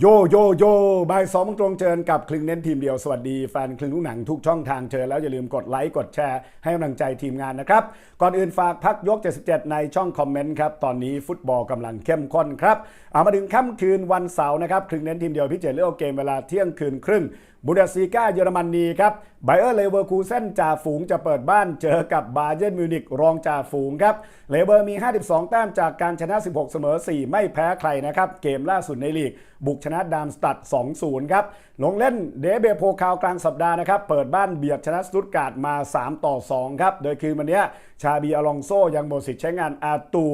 โยโยโยบ่ายสองตรงเชิญกับคลึงเน้นทีมเดียว สวัสดีแฟนคลึงลูกหนังทุกช่องทางเชิญแล้วอย่าลืมกดไลค์ กดแชร์ให้กำลังใจทีมงานนะครับ ก่อนอื่นฝากพักยก 77 ในช่องคอมเมนต์ครับ ตอนนี้ฟุตบอลกำลังเข้มข้นครับ เอามาถึงค่ำคืนวันเสาร์นะครับคลึงเน้นทีมเดียวพิเศษเลือกเกมเวลาเที่ยงคืนครึ่งบุนเดสซีกาเยอรมนีครับไบเออร์เลเวอร์คูเซนจ่าฝูงจะเปิดบ้านเจอกับบาเยิร์นมิวนิกรองจ่าฝูงครับเลเวอร์มี 52 แต้มจากการชนะ 16 เสมอ 4 ไม่แพ้ใครนะครับ เกมล่าสุดในลีก บุกชนะดามสตัด 2-0 ครับ ลงเล่นเดเบโพคาวกลางสัปดาห์นะครับ เปิดบ้านเบียดชนะสตุตการ์ดมา 3 ต่อ 2 ครับ โดยคืนวันนี้ชาบีอลองโซยังหมดสิทธิ์ใช้งานอาตู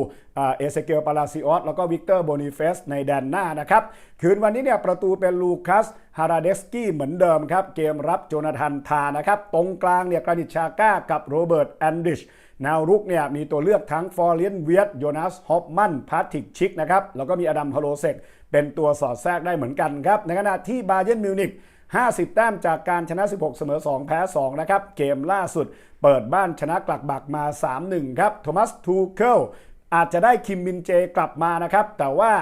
เอเซเกลปาลาซิออสแล้วก็วิกเตอร์โบนิเฟสในแดนหน้านะครับ คืนวันนี้เนี่ยประตูเป็นลูคัส ฮาราเดสกี้เหมือนเดิมครับ เกมรับโจนาธานทานะครับ ตรงกลางเนี่ยกรานิชาก้ากับโรเบิร์ตแอนดิชแนวรุกเนี่ยมีตัวเลือกทั้งฟอร์เลียนเวียตโยนัสฮอปมันพาติกชิกนะครับ แล้วก็มีอดัมฮาโลเซกเป็นตัวสอดแทรกได้เหมือนกันครับ ในขณะที่บาเยนมิวนิก50 แต้มจากการชนะ 16 เสมอ 2 แพ้ 2 นะครับ เกมล่าสุดเปิดบ้านชนะกลักบักมา 3-1 ครับ โทมัส ทูเคิลอาจจะได้คิมมินเจกลับมานะครับ แต่ว่า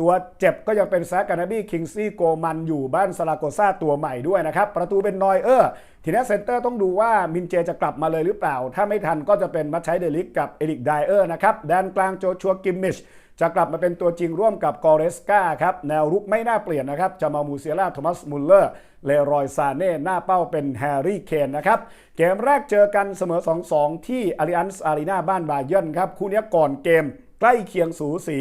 ตัวเจ็บก็ยังเป็นแซกการนาบี้คิงซี่โกมันอยู่บ้านซาลาโกซาตัวใหม่ด้วยนะครับ ประตูเป็นนอยเออร์ทีนี้เซนเตอร์ต้องดูว่ามินเจจะกลับมาเลยหรือเปล่า ถ้าไม่ทันก็จะเป็นมัชชัยเดลิกกับเอริกไดเออร์นะครับแดนกลางโจชัวกิมมิชจะกลับมาเป็นตัวจริงร่วมกับกอเรสกาครับ แนวรุกไม่น่าเปลี่ยนนะครับจะมามูเซียล่าโทมัสมุลเลอร์เลรอยซาเน่หน้าเป้าเป็นแฮร์รี่เคนนะครับ เกมแรกเจอกันเสมอ 2-2 ที่อาริอันส์อารีนาบ้านบาเยิร์นครับ คู่นี้ก่อนเกมใกล้เคียงสูสี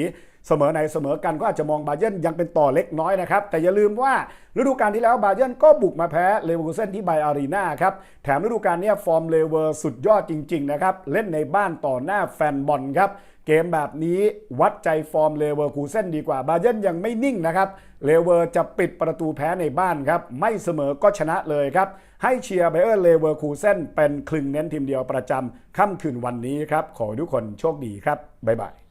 เสมอในเสมอกันก็อาจจะมองบาเยิร์นยังเป็นต่อเล็กน้อยนะครับ แต่อย่าลืมว่าฤดูกาลที่แล้วบาเยิร์นก็บุกมาแพ้เลเวอร์คูเซนที่ไบอารีนาครับ แถมฤดูกาลนี้ฟอร์มเลเวอร์สุดยอดจริงๆนะครับ เล่นในบ้านต่อหน้าแฟนบอลครับเกมแบบนี้วัดใจฟอร์มเลเวอร์คูเซนดีกว่าบาเยิร์นยังไม่นิ่งนะครับเลเวอร์จะปิดประตูแพ้ในบ้านครับ ไม่เสมอก็ชนะเลยครับ ให้เชียร์ไบเออร์เลเวอร์คูเซนเป็นคลึงเน้นทีมเดียวประจำค่ำคืนวันนี้ครับ ขอทุกคนโชคดีครับ บ๊ายบาย